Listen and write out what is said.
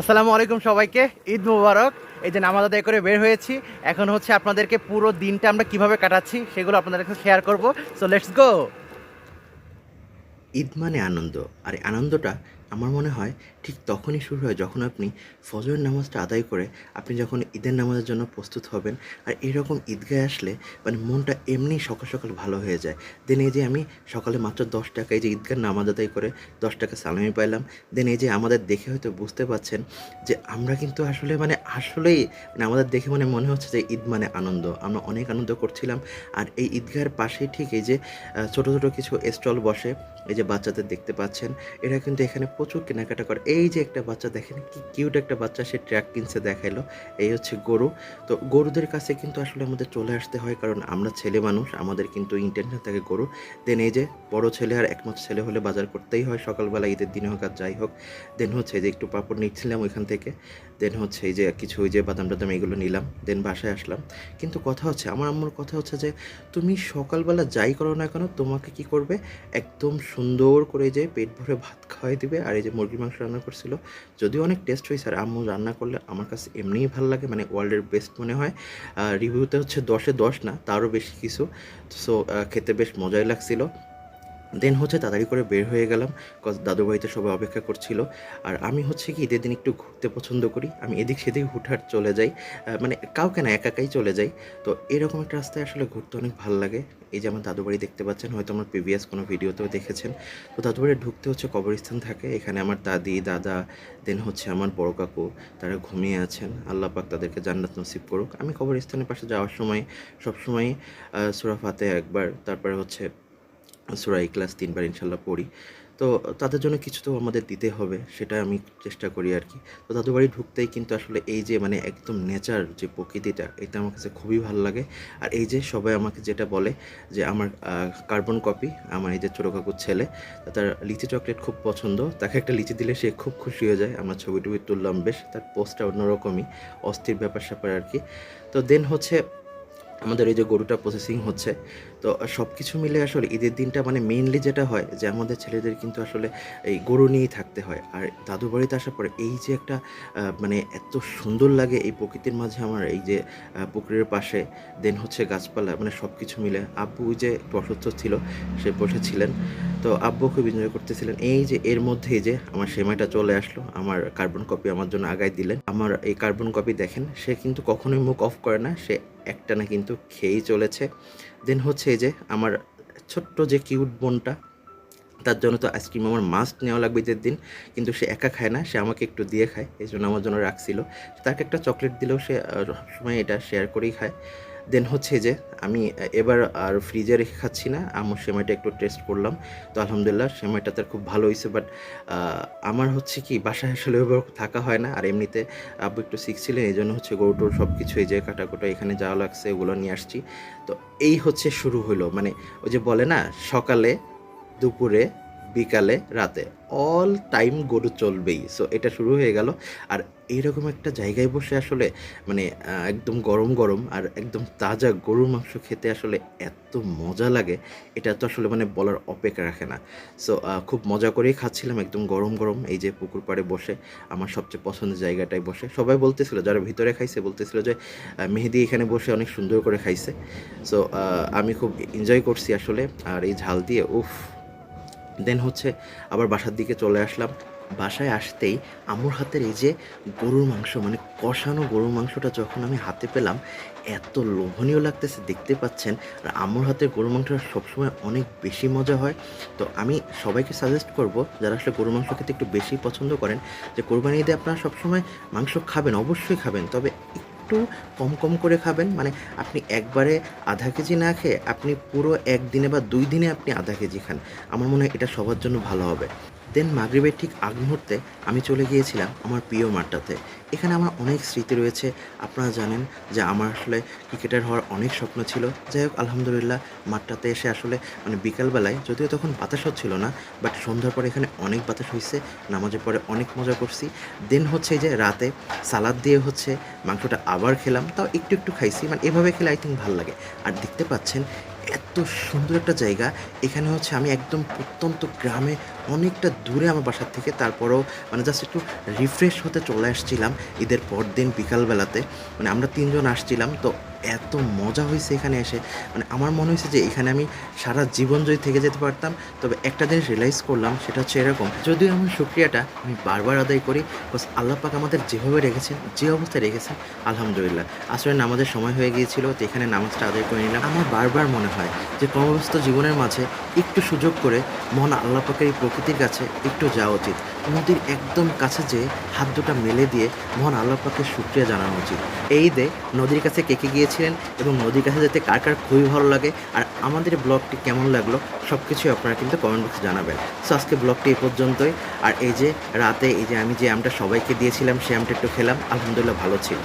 আসসালামু আলাইকুম সবাইকে, ঈদ মুবারক। এই যে নামাজ আদায় করে বের হয়েছি। এখন হচ্ছে আপনাদেরকে পুরো দিনটা আমরা কীভাবে কাটাচ্ছি সেগুলো আপনাদের কাছে শেয়ার করব। সো লেটস গো ঈদ মানে আনন্দ, আর আনন্দটা আমার মনে হয় ঠিক তখনই শুরু হয় যখন আপনি ফজরের নামাজটা আদায় করে আপনি যখন ঈদের নামাজের জন্য প্রস্তুত হবেন। আর এরকম ঈদগায় আসলে মানে মনটা এমনি সকাল সকাল ভালো হয়ে যায়। দেন এই যে আমি সকালে মাত্র দশ টাকা এই যে ঈদগার নামাজ আদায় করে দশ টাকা সালামি পাইলাম। দেন এই যে আমাদের দেখে হয়তো বুঝতে পাচ্ছেন যে আমরা কিন্তু আসলে মানে আসলেই মানে আমাদের দেখে মানে মনে হচ্ছে যে ঈদ মানে আনন্দ। আমরা অনেক আনন্দ করছিলাম। আর এই ঈদগাহের পাশেই ঠিক এই যে ছোট ছোট কিছু স্টল বসে এই যে বাচ্চাদের দেখতে পাচ্ছেন। এরা কিন্তু এখানে প্রচুর কেনাকাটা করে। এই যে একটা বাচ্চা, দেখেন কি কিউট একটা বাচ্চা সে ট্র্যাক কিনছে, দেখাইলো। এই হচ্ছে গরু। তো গরুদের কাছে কিন্তু আসলে আমাদের চলে আসতে হয়, কারণ আমরা ছেলে মানুষ, আমাদের কিন্তু ইন্টেনশন থাকে গরু। দেন এই যে বড় ছেলে আর একমাত্র ছেলে হলে বাজার করতেই হয়, সকালবেলা, ঈদের দিনে হোক আর যাই হোক। দেন হচ্ছে যে একটু পাপড় নিচ্ছিলাম ওইখান থেকে। দেন হচ্ছে এই যে কিছু ওই যে বাদাম টাদাম এগুলো নিলাম দেন বাসায় আসলাম। কিন্তু কথা হচ্ছে, আমার আম্মুর কথা হচ্ছে যে, তুমি সকালবেলা যাই করো না কেন, তোমাকে কি করবে? একদম সুন্দর করে যে পেট ভরে ভাত খাওয়াই দিবে আর এই যে মুরগির মাংস রান্না করছিল, যদিও অনেক টেস্ট হয়েছে। আর আম্মু রান্না করলে আমার কাছে এমনিই ভালো লাগে মানে ওয়ার্ল্ডের বেস্ট মনে হয়। রিভিউতে হচ্ছে দশে দশ না, তারও বেশি কিছু। সো খেতে বেশ মজাই লাগছিল। দেন হচ্ছে তাড়াতাড়ি করে বের হয়ে গেলাম কজ দাদু বাড়িতে সবাই অপেক্ষা করছিল। আর আমি হচ্ছে কি ঈদের দিন একটু ঘুরতে পছন্দ করি। আমি এদিক সেদিক হুটহাট চলে যাই মানে কাউকে না একা একাই চলে যাই। তো এরকম একটা রাস্তায় আসলে ঘুরতে অনেক ভালো লাগে। এই যে আমার দাদু বাড়ি দেখতে পাচ্ছেন, হয়তো আমার প্রিভিয়াস কোনো ভিডিওতেও দেখেছেন। তো দাদু বাড়ি ঢুকতে হচ্ছে কবরস্থান থাকে। এখানে আমার দাদি, দাদা, দেন হচ্ছে আমার বড় কাকু, তারা ঘুমিয়ে আছেন। আল্লাহ পাক তাদেরকে জান্নাত নসিব করুক। আমি কবরস্থানের পাশে যাওয়ার সময় সবসময় সুরা ফাতে একবার, তারপরে হচ্ছে সুরা ক্লাস তিনবার ইনশাল্লাহ পড়ি। তো তাদের জন্য কিছু তো আমাদের দিতে হবে সেটা আমি চেষ্টা করি আর কি। তো দাদু বাড়ি ঢুকতেই কিন্তু আসলে এই যে মানে একদম নেচার যে প্রকৃতিটা, এটা আমার কাছে খুবই ভালো লাগে। আর এই যে সবাই আমাকে যেটা বলে যে আমার কার্বন কপি, আমার এই যে ছোটো কাকুর ছেলে তার লিচি চকলেট খুব পছন্দ। তাকে একটা লিচি দিলে সে খুব খুশি হয়ে যায়। আমার ছবি টবি তুললাম, বেশ, তার পোস্টটা অন্যরকমই, অস্থির ব্যাপার স্যাপার আর কি। তো দেন হচ্ছে আমাদের এই যে গরুটা প্রসেসিং হচ্ছে, তো সব কিছু মিলে আসলে ঈদের দিনটা মানে মেইনলি যেটা হয় যে আমাদের ছেলেদের কিন্তু আসলে এই গরু নিয়েই থাকতে হয়। আর দাদু বাড়িতে আসার পরে এই যে একটা মানে এত সুন্দর লাগে এই প্রকৃতির মাঝে আমার এই যে পুকুরের পাশে দেন হচ্ছে গাছপালা মানে সব কিছু মিলে। আব্বু যে একটু অসুস্থ ছিল, সে বসেছিলেন তো আব্বু খুব এনজয় করতেছিলেন। এই যে এর মধ্যেই যে আমার সেমাইটা চলে আসলো, আমার কার্বন কপি আমার জন্য আগায় দিলেন। আমার এই কার্বন কপি দেখেন, সে কিন্তু কখনোই মুখ অফ করে না, সে একটানা কিন্তু খেয়েই চলেছে। দেন হচ্ছে যে আমার ছোট্ট যে কিউট বোনটা, তার জন্য তো আইসক্রিম আমার মাস্ট নেওয়া লাগবে ঈদের দিন। কিন্তু সে একা খায় না, সে আমাকে একটু দিয়ে খায়, এই জন্য আমার জন্য রাখছিল। তাকে একটা চকলেট দিলেও সে সবসময় এটা শেয়ার করেই খায়। দেন হচ্ছে যে, আমি এবার আর ফ্রিজে রেখে খাচ্ছি না। আমার সেমাইটা একটু টেস্ট করলাম। তো আলহামদুলিল্লাহ সেমাইটা তার খুব ভালো হয়েছে। বাট আমার হচ্ছে কি, বাসায় আসলে এবার থাকা হয় না। আর এমনিতে আব্বু একটু সিক ছিলেন, এই জন্য হচ্ছে গরুটোর সব কিছু এই যে কাটাকুটা এখানে যাওয়া লাগছে ওগুলো নিয়ে আসছি। তো এই হচ্ছে শুরু হলো। মানে ওই যে বলে না, সকালে, দুপুরে বিকালে, রাতে। অল টাইম গরু চলবেই। সো এটা শুরু হয়ে গেল। আর এইরকম একটা জায়গায় বসে আসলে মানে একদম গরম গরম আর একদম তাজা গরুর মাংস খেতে আসলে এত মজা লাগে, এটা তো আসলে মানে বলার অপেক্ষা রাখে না। সো খুব মজা করেই খাচ্ছিলাম একদম গরম গরম, এই যে পুকুর পাড়ে বসে, আমার সবচেয়ে পছন্দের জায়গাটায় বসে। সবাই বলতেছিল, যারা ভিতরে খাইছে, বলতেছিল যে মেহেদি এখানে বসে অনেক সুন্দর করে খাইছে। সো আমি খুব এনজয় করছি আসলে, আর এই ঝাল দিয়ে, উফ। দেন হচ্ছে আবার বাসার দিকে চলে আসলাম। বাসায় আসতেই আমুর হাতের এই যে গরুর মাংস মানে কষানো গরুর মাংসটা যখন আমি হাতে পেলাম, এত লোভনীয় লাগতেছে দেখতে পাচ্ছেন। আর আমুর হাতের গরুর মাংসটা সবসময় অনেক বেশি মজা হয়। তো আমি সবাইকে সাজেস্ট করব, যারা আসলে গরুর মাংস খেতে একটু বেশি পছন্দ করেন, যে কোরবানি ঈদে আপনারা সবসময় মাংস খাবেন, অবশ্যই খাবেন। তবে একটু কম কম করে খাবেন। মানে আপনি একবারে আধা কেজি না খেয়ে আপনি পুরো একদিনে বা দুই দিনে আপনি আধা কেজি খান। আমার মনে হয় এটা সবার জন্য ভালো হবে। দেন মাগরিবের ঠিক আগ মুহূর্তে আমি চলে গিয়েছিলাম আমার প্রিয় মাঠটাতে। এখানে আমার অনেক স্মৃতি রয়েছে। আপনারা জানেন যে আমার আসলে ক্রিকেটার হওয়ার অনেক স্বপ্ন ছিল। যাই হোক, আলহামদুলিল্লাহ মাঠটাতে এসে আসলে মানে বিকালবেলায় যদিও তখন বাতাস হচ্ছিল না বাট সন্ধ্যার পরে এখানে অনেক বাতাস হয়েছে নামাজের পরে অনেক মজা করছি। দেন হচ্ছে যে রাতে সালাদ দিয়ে হচ্ছে মাংসটা আবার খেলাম, তাও একটু একটু খাইছি। মানে এভাবে খেলে আই থিঙ্ক ভালো লাগে। আর দেখতে পাচ্ছেন এত সুন্দর একটা জায়গা। এখানে হচ্ছে আমি একদম প্রত্যন্ত গ্রামে অনেকটা দূরে আমার বাসার থেকে, তারপরেও মানে জাস্ট একটু রিফ্রেশ হতে চলে আসছিলাম ঈদের পর দিন বিকালবেলাতে। মানে আমরা তিনজন আসছিলাম, তো এত মজা হয়েছে এখানে এসে। মানে আমার মনে হয়েছে যে এখানে আমি সারা জীবন যদি থেকে যেতে পারতাম। তবে একটা জিনিস রিয়েলাইজ করলাম, সেটা হচ্ছে এরকম। যদিও আমার শুক্রিয়াটা আমি বারবার আদায় করি বাস আল্লাহ পাক আমাদের যেভাবে রেখেছেন, যে অবস্থায় রেখেছেন, আলহামদুলিল্লাহ। আসলে নামাজের সময় হয়ে গিয়েছিল, তো এখানে নামাজটা আদায় করে নিলাম। আমার বারবার মনে হয় যে কর্মব্যস্ত জীবনের মাঝে একটু সুযোগ করে মন আল্লাহ পাকের এই প্রকৃতির কাছে একটু যাওয়া উচিত। নদীর একদম কাছে যেয়ে হাত দুটা মেলে দিয়ে মহান আল্লাহ পাকের শুক্রিয়া জানানো উচিত। এই ঈদে নদীর কাছে কেকে কে গিয়েছিলেন এবং নদীর কাছে যেতে কার কার খুবই ভালো লাগে আর আমাদের ব্লগটি কেমন লাগল সব কিছুই আপনারা কিন্তু কমেন্ট বক্সে জানাবেন। সো আজকে ব্লগটি এই পর্যন্তই। আর এই যে রাতে এই যে আমি যে আমটা সবাইকে দিয়েছিলাম, সে আমটা একটু খেলাম। আলহামদুলিল্লাহ ভালো ছিল।